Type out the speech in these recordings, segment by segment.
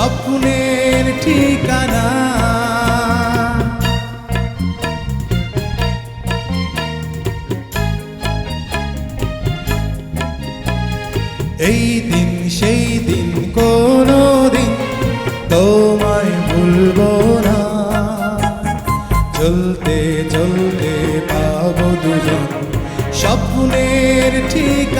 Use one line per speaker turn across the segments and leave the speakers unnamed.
স্বপ্নের ঠিকানা। এই দিন, সেই দিন কোনো দিন তোমায় ভুলবো না। চলতে চলতে পাবো দুজন স্বপ্নের ঠিকানা।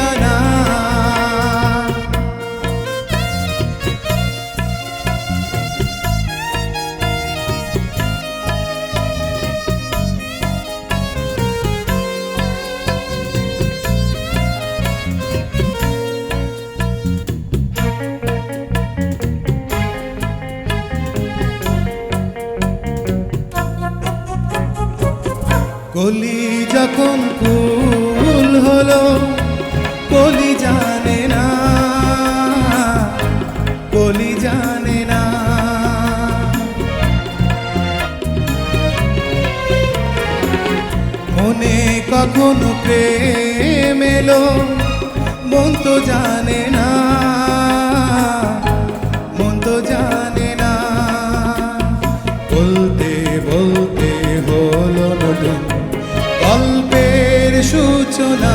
কলি যখন কুল হলো কলি জানে না কলি জানে না। মনে কখনো প্রেম এলো, মন তো জানে না। সূচনা।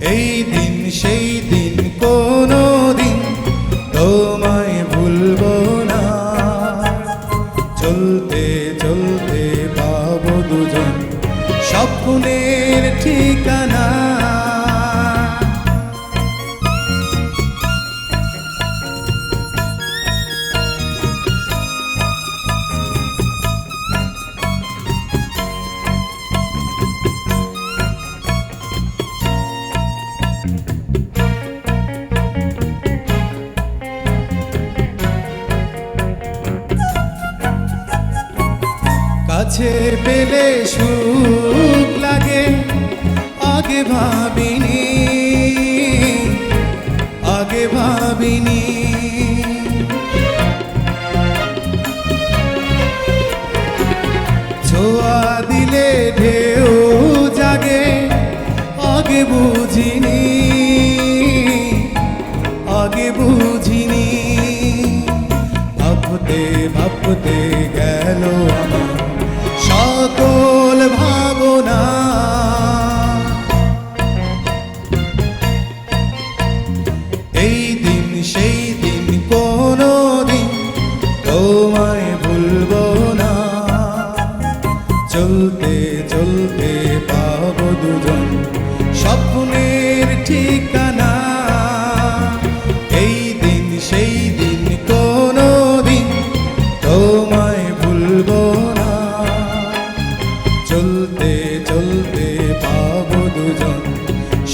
এই দিন সেই দিন কোনো দিন তোমায় ভুলব না। চলতে কাছে পেলে সুখ লাগে। আগে ভাবিনি আগে ভাবিনি। ছোঁয়া দিলে ঢেউ জাগে আগে বুঝিনি।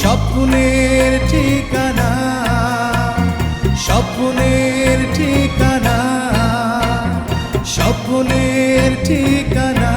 স্বপ্নের ঠিকানা স্বপ্নের ঠিকানা স্বপ্নের ঠিকানা।